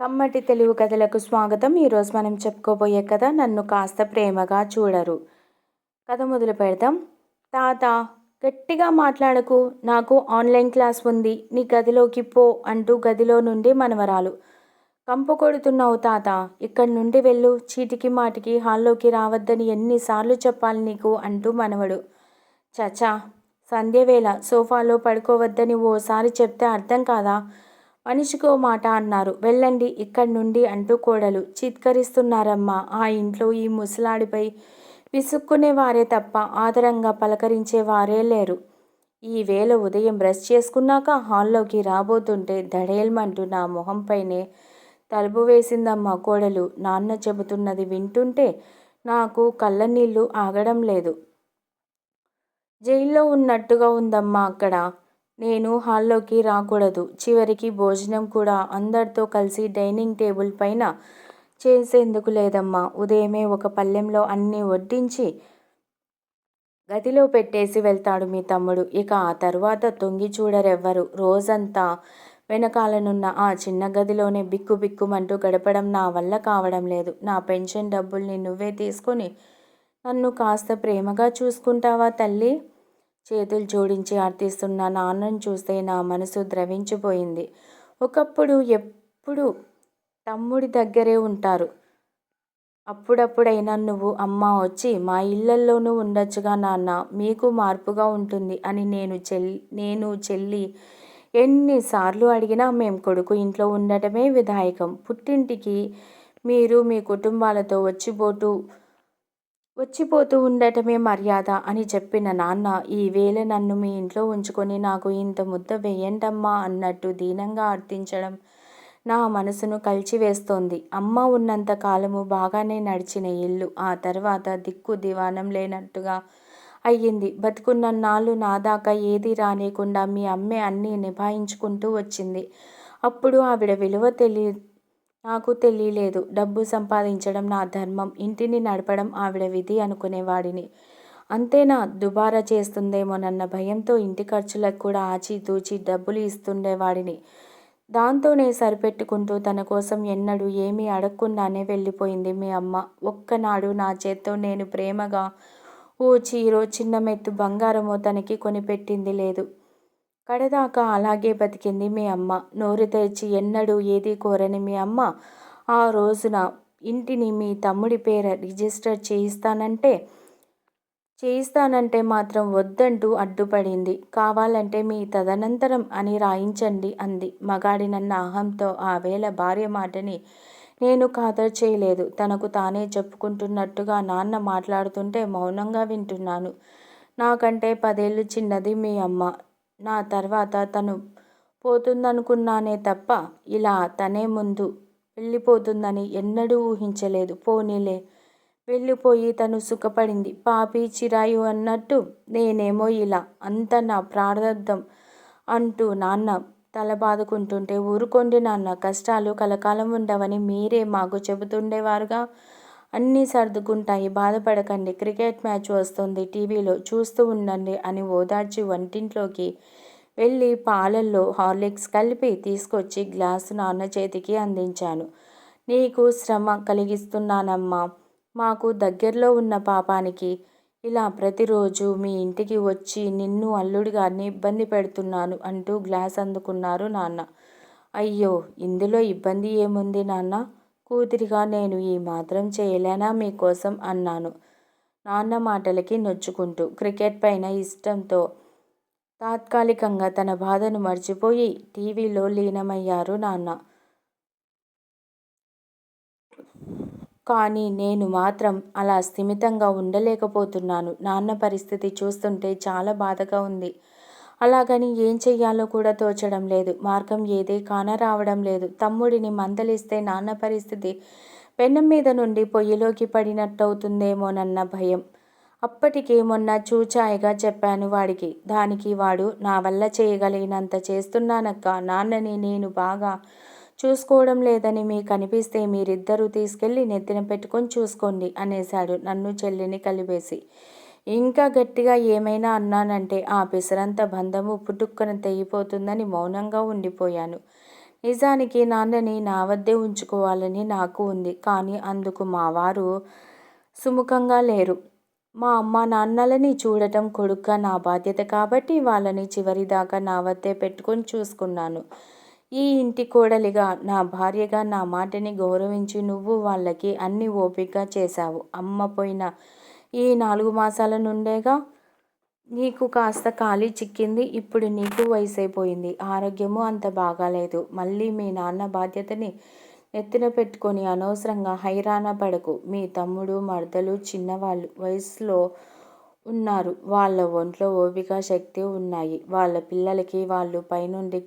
కమ్మటి తెలుగు కథలకు స్వాగతం. ఈరోజు మనం చెప్పుకోబోయే కథ నన్ను కాస్త ప్రేమగా చూడరు. కథ మొదలు పెడదాం. తాత గట్టిగా మాట్లాడకు. నాకు ఆన్లైన్ క్లాస్ ఉంది. నీ గదిలోకి పో అంటూ గదిలో నుండి మనవరాలు. కంపు కొడుతున్నావు తాత. ఇక్కడి నుండి వెళ్ళు. చీటికి మాటికి హాల్లోకి రావద్దని ఎన్నిసార్లు చెప్పాలి నీకు అంటూ మనవడు. చచా సంధ్యవేళ సోఫాలో పడుకోవద్దని ఓసారి చెప్తే అర్థం కాదా? మనిషికో మాట అన్నారు. వెళ్ళండి ఇక్కడి నుండి అంటూ కోడలు. చిత్కరిస్తున్నారమ్మా. ఆ ఇంట్లో ఈ ముసలాడిపై విసుక్కునేవారే తప్ప ఆదరంగా పలకరించేవారే లేరు. ఈ వేళ ఉదయం బ్రష్ చేసుకున్నాక హాల్లోకి రాబోతుంటే దడేల్మంటూ నా మొహంపైనే తలుపు వేసిందమ్మా కోడలు. నాన్న చెబుతున్నది వింటుంటే నాకు కళ్ళనీళ్ళు ఆగడం లేదు. జైల్లో ఉన్నట్టుగా ఉందమ్మా అక్కడ. నేను హాల్లోకి రాకూడదు. చివరికి భోజనం కూడా అందరితో కలిసి డైనింగ్ టేబుల్ పైన చేసేందుకు లేదమ్మా. ఉదయమే ఒక పళ్ళెంలో అన్నీ వడ్డించి గదిలో పెట్టేసి వెళ్తాడు మీ తమ్ముడు. ఇక ఆ తర్వాత తొంగి చూడరెవ్వరు. రోజంతా వెనకాలనున్న ఆ చిన్న గదిలోనే బిక్కు బిక్కుమంటూ గడపడం నా వల్ల కావడం లేదు. నా పెన్షన్ డబ్బుల్ని నువ్వే తీసుకొని నన్ను కాస్త ప్రేమగా చూసుకుంటావా తల్లి? చేతులు జోడించి అర్థిస్తున్న నాన్నను చూస్తే నా మనసు ద్రవించిపోయింది. ఒకప్పుడు ఎప్పుడు తమ్ముడి దగ్గరే ఉంటారు. అప్పుడప్పుడైనా నువ్వు అమ్మ వచ్చి మా ఇళ్ళల్లోనూ ఉండొచ్చుగా నాన్న మీకు మార్పుగా ఉంటుంది అని నేను చెల్లి నేను చెల్లి ఎన్నిసార్లు అడిగినా మేము కొడుకు ఇంట్లో ఉండటమే విధాయకం. పుట్టింటికి మీరు మీ కుటుంబాలతో వచ్చిపోతూ వచ్చిపోతూ ఉండటమే మర్యాద అని చెప్పిన నాన్న ఈ వేళ నన్ను మీ ఇంట్లో ఉంచుకొని నాకు ఇంత ముద్ద వేయండమ్మా అన్నట్టు దీనంగా అర్థించడం నా మనసును కలిచివేస్తోంది. అమ్మ ఉన్నంత కాలము బాగానే నడిచిన ఇల్లు ఆ తర్వాత దిక్కు దివానం లేనట్టుగా అయ్యింది. బతుకున్న నాళ్ళు నా దాకా ఏది రానియకుండా మీ అమ్మే అన్నీ నిభాయించుకుంటూ వచ్చింది. అప్పుడు ఆవిడ విలువ తెలియ నాకు తెలియలేదు. డబ్బు సంపాదించడం నా ధర్మం. ఇంటిని నడపడం ఆవిడ విధి అనుకునేవాడిని. అంతేనా? దుబారా చేస్తుందేమోనన్న భయంతో ఇంటి ఖర్చులకు కూడా ఆచితూచి డబ్బులు ఇస్తుండేవాడిని. దాంతోనే సరిపెట్టుకుంటూ తన కోసం ఎన్నడూ ఏమీ అడగకుండానే వెళ్ళిపోయింది మీ అమ్మ. ఒక్కనాడు నా చేత్తో నేను ప్రేమగా ఓ చీరో చిన్న మెత్తు బంగారమో తనకి కొనిపెట్టింది లేదు. కడదాకా అలాగే బతికింది మీ అమ్మ. నోరు తెరిచి ఎన్నడూ ఏది కోరని మీ అమ్మ. ఆ రోజున ఇంటిని మీ తమ్ముడి పేర రిజిస్టర్ చేయిస్తానంటే చేయిస్తానంటే మాత్రం వద్దంటూ అడ్డుపడింది. కావాలంటే మీ తదనంతరం అని రాయించండి అంది. మగాడినన్న అహంతో ఆ వేళ భార్య మాటని నేను ఖాతరు చేయలేదు. తనకు తానే చెప్పుకుంటున్నట్టుగా నాన్న మాట్లాడుతుంటే మౌనంగా వింటున్నాను. నాకంటే పదేళ్ళు చిన్నది మీ అమ్మ. నా తర్వాత తను పోతుందనుకున్నానే తప్ప ఇలా తనే ముందు వెళ్ళిపోతుందని ఎన్నడూ ఊహించలేదు. పోనీలే వెళ్ళిపోయి తను సుఖపడింది. పాపి చిరాయు అన్నట్టు నేనేమో ఇలా అంత నా ప్రారంధం అంటూ నాన్న తల బాదుకుంటుంటే ఊరుకోండి నాన్న కష్టాలు కలకాలం ఉండవని మీరే మాకు చెబుతుండేవారుగా. అన్నీ సర్దుకుంటాయి. బాధపడకండి. క్రికెట్ మ్యాచ్ వస్తుంది. టీవీలో చూస్తూ ఉండండి అని ఓదార్చి వంటింట్లోకి వెళ్ళి పాలల్లో హార్లిక్స్ కలిపి తీసుకొచ్చి గ్లాసు నాన్న చేతికి అందించాను. నీకు శ్రమ కలిగిస్తున్నానమ్మా. మాకు దగ్గరలో ఉన్న పాపానికి ఇలా ప్రతిరోజు మీ ఇంటికి వచ్చి నిన్ను అల్లుడి గారిని ఇబ్బంది పెడుతున్నాను అంటూ గ్లాస్ అందుకున్నారు నాన్న. అయ్యో! ఇందులో ఇబ్బంది ఏముంది నాన్న? కూతురిగా నేను ఈ మాత్రం చేయలేనా మీకోసం అన్నాను. నాన్న మాటలకి నొచ్చుకుంటూ క్రికెట్ పైన ఇష్టంతో తాత్కాలికంగా తన బాధను మర్చిపోయి టీవీలో లీనమయ్యారు నాన్న. కానీ నేను మాత్రం అలా స్థిమితంగా ఉండలేకపోతున్నాను. నాన్న పరిస్థితి చూస్తుంటే చాలా బాధగా ఉంది. అలాగని ఏం చెయ్యాలో కూడా తోచడం లేదు. మార్గం ఏదే కానరావడం లేదు. తమ్ముడిని మందలిస్తే నాన్న పరిస్థితి పెన్నం మీద నుండి పొయ్యిలోకి పడినట్టవుతుందేమోనన్న భయం. అప్పటికే మొన్న చూచాయిగా చెప్పాను వాడికి. దానికి వాడు నా వల్ల చేయగలిగినంత చేస్తున్నానక్క. నాన్నని నేను బాగా చూసుకోవడం లేదని మీకు అనిపిస్తే మీరిద్దరూ తీసుకెళ్ళి నెత్తిన పెట్టుకొని చూసుకోండి అనేశాడు నన్ను చెల్లిని కలిపేసి. ఇంకా గట్టిగా ఏమైనా అన్నానంటే ఆ పెసరంత బంధము పుట్టుక్కన తెగిపోతుందని మౌనంగా ఉండిపోయాను. నిజానికి నాన్నని నా వద్దే ఉంచుకోవాలని నాకు ఉంది. కానీ అందుకు మా వారు సుముఖంగా లేరు. మా అమ్మ నాన్నలని చూడటం కొడుగ్గా నా బాధ్యత కాబట్టి వాళ్ళని చివరిదాకా నా వద్దే పెట్టుకొని చూసుకున్నాను. ఈ ఇంటి కోడలిగా నా భార్యగా నా మాటని గౌరవించి నువ్వు వాళ్ళకి అన్ని ఓపికగా చేశావు. అమ్మ పోయిన ఈ నాలుగు మాసాల నుండేగా నీకు కాస్త ఖాళీ చిక్కింది ఇప్పుడు నీకు వయసు అయిపోయింది ఆరోగ్యము అంత బాగాలేదు. మళ్ళీ మీ నాన్న బాధ్యతని నెత్తిన పెట్టుకొని అనవసరంగా హైరాణ పడకు. మీ తమ్ముడు మరదలు చిన్నవాళ్ళు వయసులో ఉన్నారు. వాళ్ళ ఒంట్లో ఓపిక శక్తి ఉన్నాయి. వాళ్ళ పిల్లలకి వాళ్ళు పైనుండి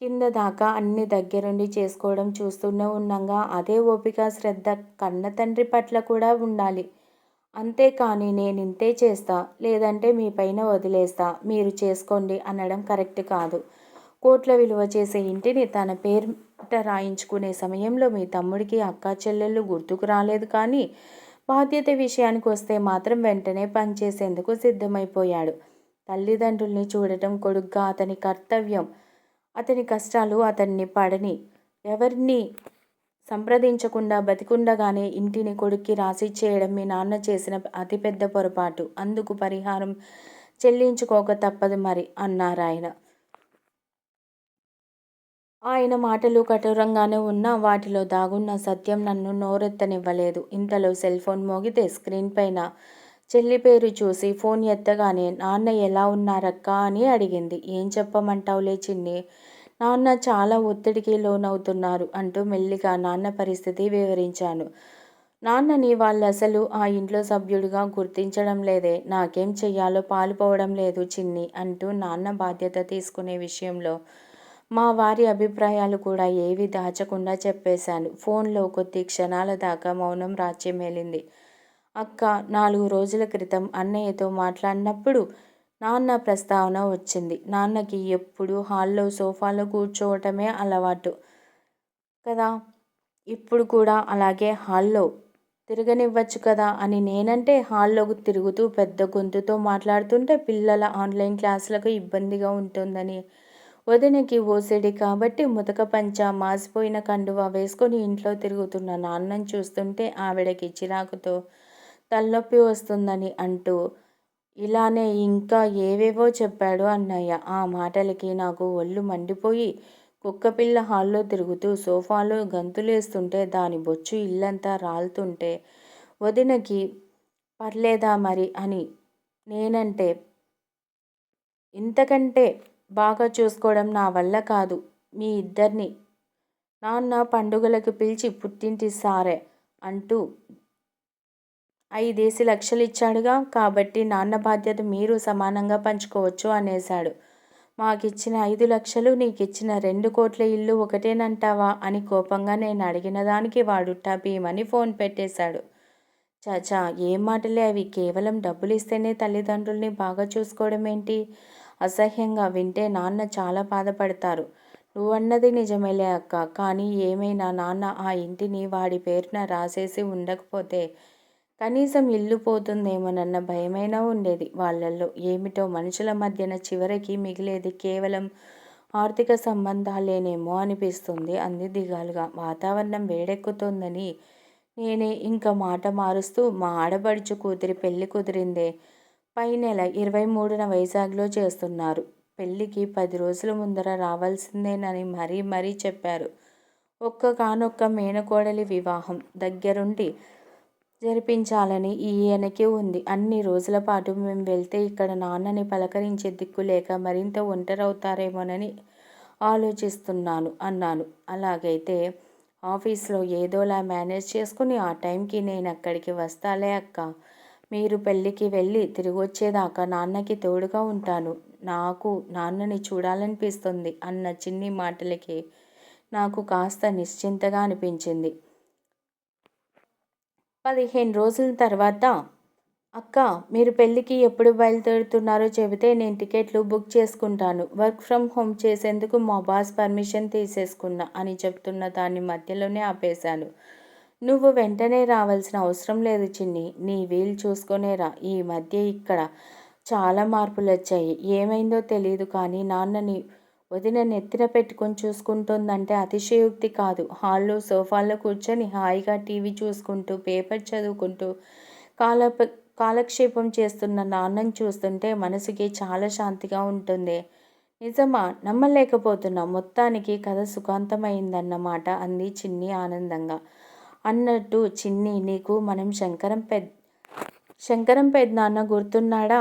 కింద దాకా అన్ని దగ్గరుండి చేసుకోవడం చూస్తూనే ఉన్నాగా అదే ఓపిక శ్రద్ధ కన్న తండ్రి పట్ల కూడా ఉండాలి. అంతేకాని నేను ఇంతే చేస్తా లేదంటే మీ పైన వదిలేస్తా మీరు చేసుకోండి అనడం కరెక్ట్ కాదు. కోట్ల విలువ చేసే ఇంటిని తన పేరిట రాయించుకునే సమయంలో మీ తమ్ముడికి అక్క చెల్లెళ్ళు గుర్తుకు రాలేదు కానీ బాధ్యత విషయానికి వస్తే మాత్రం వెంటనే పనిచేసేందుకు సిద్ధమైపోయాడు. తల్లిదండ్రుల్ని చూడటం కొడుగ్గా అతని కర్తవ్యం. అతని కష్టాలు అతన్ని పడని ఎవరిని సంప్రదించకుండా బతికుండగానే ఇంటిని కొడుక్కి రాసిచ్చేయడం మీ నాన్న చేసిన అతిపెద్ద పొరపాటు. అందుకు పరిహారం చెల్లించుకోక తప్పదు మరి అన్నారాయన ఆయన మాటలు కఠోరంగానే ఉన్నా వాటిలో దాగున్న సత్యం నన్ను నోరెత్తనివ్వలేదు. ఇంతలో సెల్ ఫోన్ మోగితే స్క్రీన్ పైన చెల్లి పేరు చూసి ఫోన్ ఎత్తగానే నాన్న ఎలా ఉన్నారక్క? అని అడిగింది. ఏం చెప్పమంటావులే చిన్ని? నాన్న చాలా ఒత్తిడికి లోనవుతున్నారు అంటూ మెల్లిగా నాన్న పరిస్థితి వివరించాను. నాన్నని వాళ్ళు అసలు ఆ ఇంట్లో సభ్యుడిగా గుర్తించడం లేదే నాకేం చెయ్యాలో పాలుపోవడం లేదు చిన్ని అంటూ నాన్న బాధ్యత తీసుకునే విషయంలో మా వారి అభిప్రాయాలు కూడా ఏవి దాచకుండా చెప్పేశాను. ఫోన్లో కొద్ది క్షణాల దాకా మౌనం రాజ్యమేలింది. అక్క నాలుగు రోజుల క్రితం అన్నయ్యతో మాట్లాడినప్పుడు నాన్న ప్రస్తావన వచ్చింది. నాన్నకి ఎప్పుడు హాల్లో సోఫాలో కూర్చోవటమే అలవాటు కదా. ఇప్పుడు కూడా అలాగే హాల్లో తిరగనివ్వచ్చు కదా అని నేనంటే హాల్లోకి తిరుగుతూ పెద్ద గొంతుతో మాట్లాడుతుంటే పిల్లల ఆన్లైన్ క్లాసులకు ఇబ్బందిగా ఉంటుందని. వదినకి ఓసిడి కాబట్టి ముతక పంచ మాసిపోయిన కండువా వేసుకొని ఇంట్లో తిరుగుతున్న నాన్నని చూస్తుంటే ఆవిడకి చిరాకుతో తలనొప్పి వస్తుందని అంటూ ఇలానే ఇంకా ఏవేవో చెప్పాడు అన్నయ్య. ఆ మాటలకి నాకు ఒళ్ళు మండిపోయి కుక్కపిల్ల హాల్లో తిరుగుతూ సోఫాలో గంతులేస్తుంటే దాని బొచ్చు ఇల్లంతా రాలుతుంటే వదినకి పర్లేదా మరి అని నేనంటే ఇంతకంటే బాగా చూసుకోవడం నా వల్ల కాదు. మీ ఇద్దరిని నాన్న పండుగలకు పిలిచి పుట్టింటి సారే అంటూ ఐదేసి లక్షలు ఇచ్చాడుగా కాబట్టి నాన్న బాధ్యత మీరు సమానంగా పంచుకోవచ్చు అనేశాడు. మాకిచ్చిన ఐదు లక్షలు నీకిచ్చిన రెండు కోట్ల ఇల్లు ఒకటేనంటావా అని కోపంగా నేను అడిగిన దానికి వాడు టబీమని ఫోన్ పెట్టేశాడు. చాచా ఏం మాటలే అవి. కేవలం డబ్బులు ఇస్తేనే తల్లిదండ్రుల్ని బాగా చూసుకోవడం ఏంటి అసహ్యంగా వింటే నాన్న చాలా బాధపడతారు. నువ్వన్నది నిజమేలే అక్క. కానీ ఏమైనా నాన్న ఆ ఇంటిని వాడి పేరున రాసేసి ఉండకపోతే కనీసం ఇల్లు పోతుందేమోనన్న భయమైనా ఉండేది. వాళ్ళల్లో ఏమిటో మనుషుల మధ్యన చివరికి మిగిలేది కేవలం ఆర్థిక సంబంధాలేనేమో అనిపిస్తుంది. అంది దిగాలుగా. వాతావరణం వేడెక్కుతోందని నేనే ఇంకా మాట మారుస్తూ మా ఆడబడుచు కూతురి పెళ్ళి కుదిరిందే పై నెల ఇరవై మూడున వైజాగ్లో చేస్తున్నారు. పెళ్ళికి పది రోజుల ముందర రావాల్సిందేనని మరీ మరీ చెప్పారు. ఒక్క కానొక్క మేనకోడలి వివాహం దగ్గరుండి జరిపించాలని ఈయనకి ఉంది. అన్ని రోజుల పాటు మేము వెళ్తే ఇక్కడ నాన్నని పలకరించే దిక్కు లేక మరింత ఒంటరవుతారేమోనని ఆలోచిస్తున్నాను అన్నాను. అలాగైతే ఆఫీస్లో ఏదోలా మేనేజ్ చేసుకుని ఆ టైంకి నేను అక్కడికి వస్తాలే అక్క. మీరు పెళ్ళికి వెళ్ళి తిరిగి వచ్చేదాకా నాన్నకి తోడుగా ఉంటాను. నాకు నాన్నని చూడాలనిపిస్తుంది అన్న చిన్ని మాటలకి నాకు కాస్త నిశ్చింతగా అనిపించింది. పదిహేను రోజుల తర్వాత అక్క మీరు పెళ్ళికి ఎప్పుడు బయలుదేరుతున్నారో చెబితే నేను టికెట్లు బుక్ చేసుకుంటాను. వర్క్ ఫ్రమ్ హోమ్ చేసేందుకు మా బాస్ పర్మిషన్ తీసేసుకున్నా అని చెప్తున్న దాన్ని మధ్యలోనే ఆపేశాను. నువ్వు వెంటనే రావాల్సిన అవసరం లేదు చిన్ని. నీ వీలు చూసుకునేరా ఈ మధ్య ఇక్కడ చాలా మార్పులు వచ్చాయి ఏమైందో తెలియదు కానీ నాన్నని వదిన నెత్తిన పెట్టుకొని చూసుకుంటుందంటే అతిశయోక్తి కాదు. హాల్లో సోఫాల్లో కూర్చొని హాయిగా టీవీ చూసుకుంటూ పేపర్ చదువుకుంటూ కాల కాలక్షేపం చేస్తున్న నాన్నని చూస్తుంటే మనసుకి చాలా శాంతిగా ఉంటుంది. నిజమా? నమ్మలేకపోతున్నా. మొత్తానికి కథ సుఖాంతమైందన్నమాట అంది చిన్ని ఆనందంగా. అన్నట్టు చిన్ని నీకు మనం శంకరం పెద్ద శంకరం పెద్దనాన్న గుర్తున్నాడా?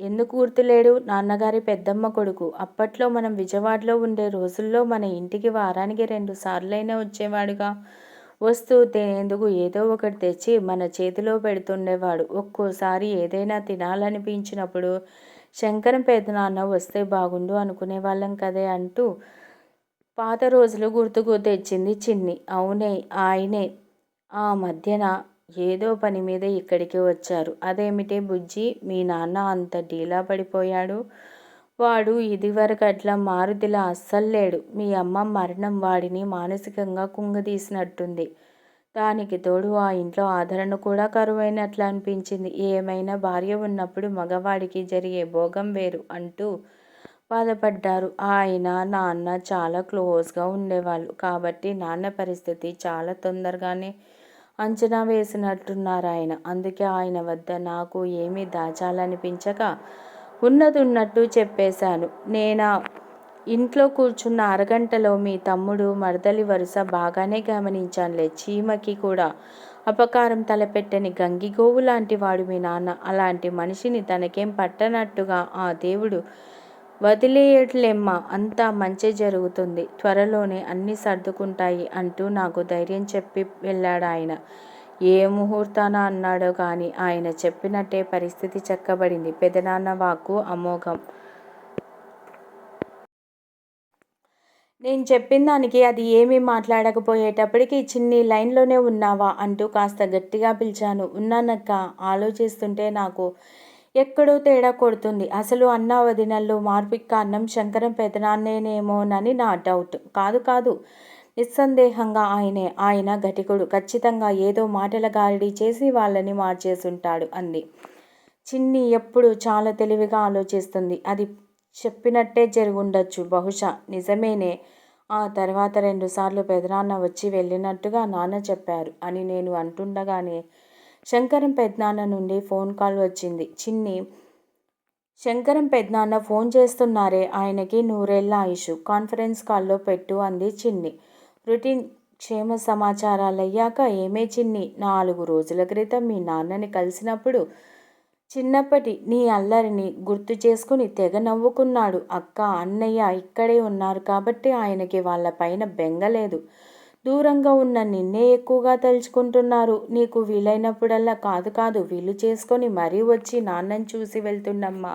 ఎందుకు గుర్తులేడు? నాన్నగారి పెద్దమ్మ కొడుకు. అప్పట్లో మనం విజయవాడలో ఉండే రోజుల్లో మన ఇంటికి వారానికి రెండు సార్లైనా వచ్చేవాడుగా. వస్తూ తినేందుకు ఏదో ఒకటి తెచ్చి మన చేతిలో పెడుతుండేవాడు. ఒక్కోసారి ఏదైనా తినాలనిపించినప్పుడు శంకరం పెద్దనాన్న వస్తే బాగుండు అనుకునే వాళ్ళం కదే అంటూ పాత రోజులు గుర్తుకు తెచ్చింది చిన్ని. అవునే ఆయనే. ఆ మధ్యన ఏదో పని మీద ఇక్కడికి వచ్చారు. అదేమిటే బుజ్జి? మీ నాన్న అంత డీలా పడిపోయాడు. వాడు ఇదివరకు అట్లా మారుతిలా అస్సలు లేడు. మీ అమ్మ మరణం వాడిని మానసికంగా కుంగదీసినట్టుంది. దానికి తోడు ఆ ఇంట్లో ఆదరణ కూడా కరువైనట్లు అనిపించింది. ఏమైనా భార్య ఉన్నప్పుడు మగవాడికి జరిగే భోగం వేరు అంటూ బాధపడ్డారు. ఆయన నాన్న చాలా క్లోజ్గా ఉండేవాళ్ళు. కాబట్టి నాన్న పరిస్థితి చాలా తొందరగానే అంచనా వేసినట్టున్నారు ఆయన. అందుకే ఆయన వద్ద నాకు ఏమీ దాచాలనిపించక ఉన్నది ఉన్నట్టు చెప్పేశాను. నేనా? ఇంట్లో కూర్చున్న అరగంటలో మీ తమ్ముడు మరదలి వరుస బాగానే గమనించానులే. చీమకి కూడా అపకారం తలపెట్టని గంగిగోవు లాంటి వాడు మీ నాన్న. అలాంటి మనిషిని తనకేం పట్టనట్టుగా ఆ దేవుడు వదిలేయట్లేమ్మా అంతా మంచి జరుగుతుంది. త్వరలోనే అన్నీ సర్దుకుంటాయి అంటూ నాకు ధైర్యం చెప్పి వెళ్ళాడు ఆయన ఏ ముహూర్తాన అన్నాడో కానీ ఆయన చెప్పినట్టే పరిస్థితి చక్కబడింది. పెదనాన్న వాక్కు అమోఘం. నేను చెప్పిన దానికి అది ఏమీ మాట్లాడకపోయేటప్పటికి చిన్ని లైన్లోనే ఉన్నావా అంటూ కాస్త గట్టిగా పిలిచాను. ఉన్నానక్క ఆలోచిస్తుంటే నాకు ఎక్కడో తేడా కొడుతుంది. అసలు అన్న వదినల్లో మార్పుకి కారణం శంకరం పెదనాన్నేనేమోనని నా డౌట్. కాదు కాదు. నిస్సందేహంగా ఆయనే ఆయన ఘటికుడు. ఖచ్చితంగా ఏదో మాటల గారిడి చేసి వాళ్ళని మార్చేసుంటాడు అంది. చిన్ని ఎప్పుడు చాలా తెలివిగా ఆలోచిస్తుంది. అది చెప్పినట్టే జరుగుండొచ్చు. బహుశా నిజమేనే. ఆ తర్వాత రెండుసార్లు పెదనాన్న వచ్చి వెళ్ళినట్టుగా నాన్న చెప్పారు అని నేను అంటుండగానే శంకరం పెద్దనాన్న నుండి ఫోన్ కాల్ వచ్చింది. చిన్ని శంకరం పెద్దనాన్న ఫోన్ చేస్తున్నారే ఆయనకి నూరేళ్ళ ఆయుష్. కాన్ఫరెన్స్ కాల్లో పెట్టు అంది చిన్ని. రొటీన్ క్షేమ సమాచారాలు అయ్యాక ఏమే చిన్ని? నాలుగు రోజుల క్రితం మీ నాన్నని కలిసినప్పుడు చిన్నప్పటి నీ అల్లరిని గుర్తు చేసుకుని తెగ నవ్వుకున్నాడు. అక్క అన్నయ్య ఇక్కడే ఉన్నారు కాబట్టి ఆయనకి వాళ్ళ పైన బెంగలేదు దూరంగా ఉన్న నిన్నే ఎక్కువగా తలుచుకుంటున్నారు. నీకు వీలైనప్పుడల్లా కాదు కాదు వీలు చేసుకొని మరీ వచ్చి నాన్నని చూసి వెళ్తుండమ్మా.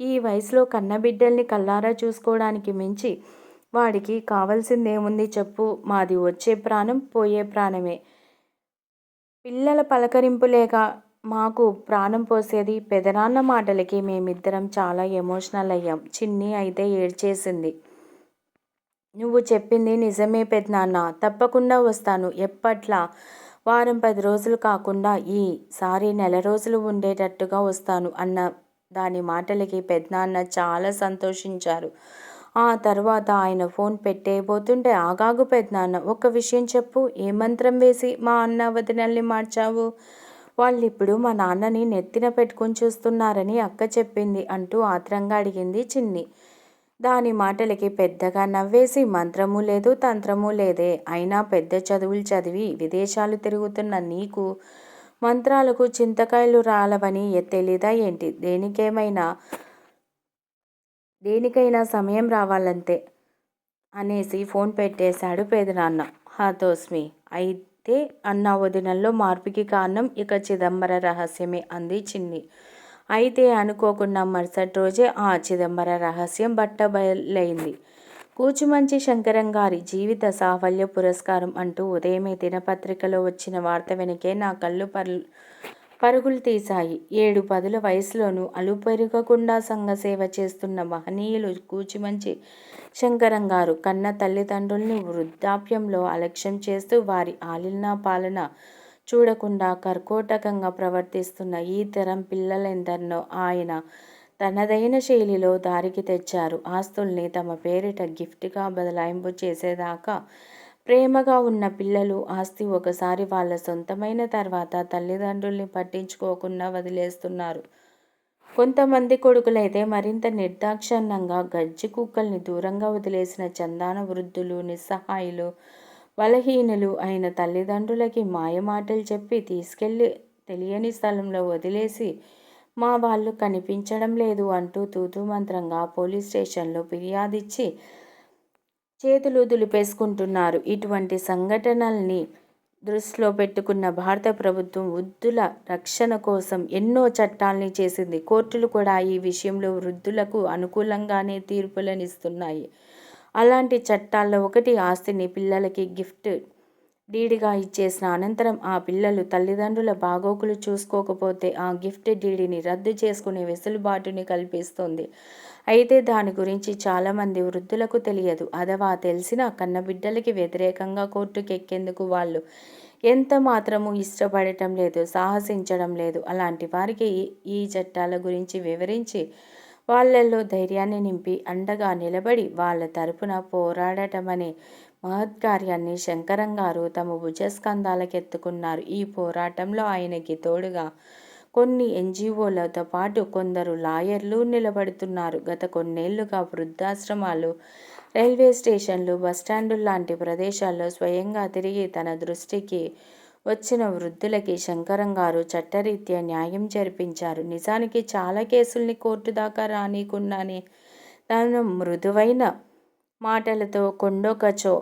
ఈ వయసులో కన్నబిడ్డల్ని కల్లారా చూసుకోవడానికి మించి వాడికి కావలసిందేముంది చెప్పు. మాది వచ్చే ప్రాణం పోయే ప్రాణమే. పిల్లల పలకరింపు లేక మాకు ప్రాణం పోసేది పెదనాన్న మాటలకి మేమిద్దరం చాలా ఎమోషనల్ అయ్యాం. చిన్ని అయితే ఏడ్చేసింది. నువ్వు చెప్పింది నిజమే పెద్దనాన్న. తప్పకుండా వస్తాను. ఎప్పట్లా? వారం పది రోజులు కాకుండా ఈసారి నెల రోజులు ఉండేటట్టుగా వస్తాను అన్న దాని మాటలకి పెద్దనాన్న చాలా సంతోషించారు. ఆ తర్వాత ఆయన ఫోన్ పెట్టేయబోతుంటే ఆగాగు పెద్దనాన్న ఒక విషయం చెప్పు. ఏ మంత్రం వేసి మా అన్న వదినల్ని మార్చావు? వాళ్ళిప్పుడు మా నాన్నని నెత్తిన పెట్టుకుని చూస్తున్నారని అక్క చెప్పింది అంటూ ఆత్రంగా అడిగింది చిన్ని. దాని మాటలకి పెద్దగా నవ్వేసి మంత్రము లేదు తంత్రము లేదే. అయినా పెద్ద చదువులు చదివి విదేశాలు తిరుగుతున్న నీకు మంత్రాలకు చింతకాయలు రాలవని తెలీదా ఏంటి? దేనికేమైనా దేనికైనా సమయం రావాలంతే అనేసి ఫోన్ పెట్టేశాడు పేదనాన్న. హతోస్మి అయితే అన్న వదినల్లో మార్పుకి కారణం ఇక చిదంబర రహస్యమే అంది చిన్ని. అయితే అనుకోకుండా మరుసటి రోజే ఆ చిదంబర రహస్యం బట్టబయలైంది. కూచుమంచి శంకరం గారి జీవిత సాఫల్య పురస్కారం అంటూ ఉదయమే దినపత్రికలో వచ్చిన వార్త వెనకే నా కళ్ళు పరు పరుగులు తీశాయి. ఏడు పదుల వయసులోనూ అలుపెరగకుండా సంఘసేవ చేస్తున్న మహనీయులు కూచిమంచి శంకరం గారు కన్న తల్లిదండ్రుల్ని వృద్ధాప్యంలో అలక్ష్యం చేస్తూ వారి ఆలిన పాలన చూడకుండా కర్కోటకంగా ప్రవర్తిస్తున్న ఈ తరం పిల్లలెందరినో ఆయన తనదైన శైలిలో దారికి తెచ్చారు. ఆస్తుల్ని తమ పేరిట గిఫ్ట్గా బదలాయింపు చేసేదాకా ప్రేమగా ఉన్న పిల్లలు ఆస్తి ఒకసారి వాళ్ళ సొంతమైన తర్వాత తల్లిదండ్రుల్ని పట్టించుకోకుండా వదిలేస్తున్నారు. కొంతమంది కొడుకులైతే మరింత నిర్దాక్షణ్యంగా గజ్జి కుక్కల్ని దూరంగా వదిలేసిన చందాన వృద్ధులు నిస్సహాయులు బలహీనులు అయిన తల్లిదండ్రులకి మాయమాటలు చెప్పి తీసుకెళ్ళి తెలియని స్థలంలో వదిలేసి మా వాళ్ళు కనిపించడం లేదు అంటూ తూతూ మంత్రంగా పోలీస్ స్టేషన్లో ఫిర్యాదిచ్చి చేతులు దులిపేసుకుంటున్నారు. ఇటువంటి సంఘటనల్ని దృష్టిలో పెట్టుకున్న భారత ప్రభుత్వం వృద్ధుల రక్షణ కోసం ఎన్నో చట్టాల్ని చేసింది. కోర్టులు కూడా ఈ విషయంలో వృద్ధులకు అనుకూలంగానే తీర్పులనిస్తున్నాయి. అలాంటి చట్టాల్లో ఒకటి ఆస్తిని పిల్లలకి గిఫ్ట్ డీడిగా ఇచ్చేసిన అనంతరం ఆ పిల్లలు తల్లిదండ్రుల బాగోగులు చూసుకోకపోతే ఆ గిఫ్ట్ డీడీని రద్దు చేసుకునే వెసులుబాటుని కల్పిస్తుంది. అయితే దాని గురించి చాలామంది వృద్ధులకు తెలియదు. అదవా తెలిసిన కన్నబిడ్డలకి వ్యతిరేకంగా కోర్టుకెక్కేందుకు వాళ్ళు ఎంత మాత్రము ఇష్టపడటం లేదు సాహసించడం లేదు. అలాంటి వారికి ఈ చట్టాల గురించి వివరించి వాళ్ళల్లో ధైర్యాన్ని నింపి అండగా నిలబడి వాళ్ళ తరపున పోరాడటమనే మహత్కార్యాన్ని శంకరం గారు తమ భుజస్కంధాలకెత్తుకున్నారు. ఈ పోరాటంలో ఆయనకి తోడుగా కొన్ని ఎన్జిఓలతో పాటు కొందరు లాయర్లు నిలబడుతున్నారు. గత కొన్నేళ్ళుగా వృద్ధాశ్రమాలు రైల్వే స్టేషన్లు బస్టాండు లాంటి ప్రదేశాల్లో స్వయంగా తిరిగి తన దృష్టికి వచ్చిన వృద్ధులకి శంకరం గారు చట్టరీత్యా న్యాయం జరిపించారు. నిజానికి చాలా కేసుల్ని కోర్టు దాకా రానీకుండానే తను మృదువైన మాటలతో కొండొకచో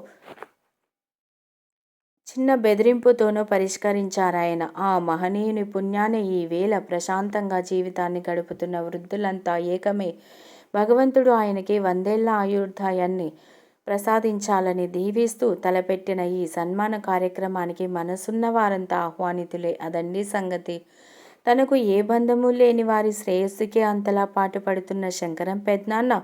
చిన్న బెదిరింపుతోనూ పరిష్కరించారాయన ఆ మహనీయుని పుణ్యాన్ని ఈ వేళ ప్రశాంతంగా జీవితాన్ని గడుపుతున్న వృద్ధులంతా ఏకమే. భగవంతుడు ఆయనకి వందేళ్ళ ఆయుర్ధాయాన్ని ప్రసాదించాలని దీవిస్తూ తలపెట్టిన ఈ సన్మాన కార్యక్రమానికి మనసున్న వారంతా ఆహ్వానితులే. అదండి సంగతి. తనకు ఏ బంధము లేని వారి శ్రేయస్సుకే అంతలా పాటుపడుతున్న శంకరం పెద్దనాన్న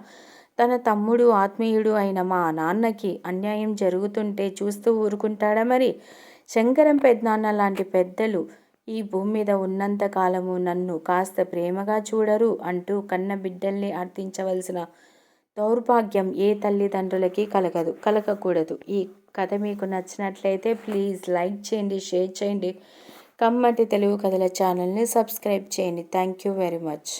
తన తమ్ముడు ఆత్మీయుడు అయిన మా నాన్నకి అన్యాయం జరుగుతుంటే చూస్తూ ఊరుకుంటాడా మరి? శంకరం పెద్దనాన్న లాంటి పెద్దలు ఈ భూమి మీద ఉన్నంత కాలము నన్ను కాస్త ప్రేమగా చూడరు అంటూ కన్న బిడ్డల్ని అర్థించవలసిన దౌర్భాగ్యం ఏ తల్లిదండ్రులకి కలగదు కలగకూడదు. ఈ కథ మీకు నచ్చినట్లయితే ప్లీజ్ లైక్ చేయండి షేర్ చేయండి. కమ్మటి తెలుగు కథల ఛానల్ని సబ్స్క్రైబ్ చేయండి. Thank you very much.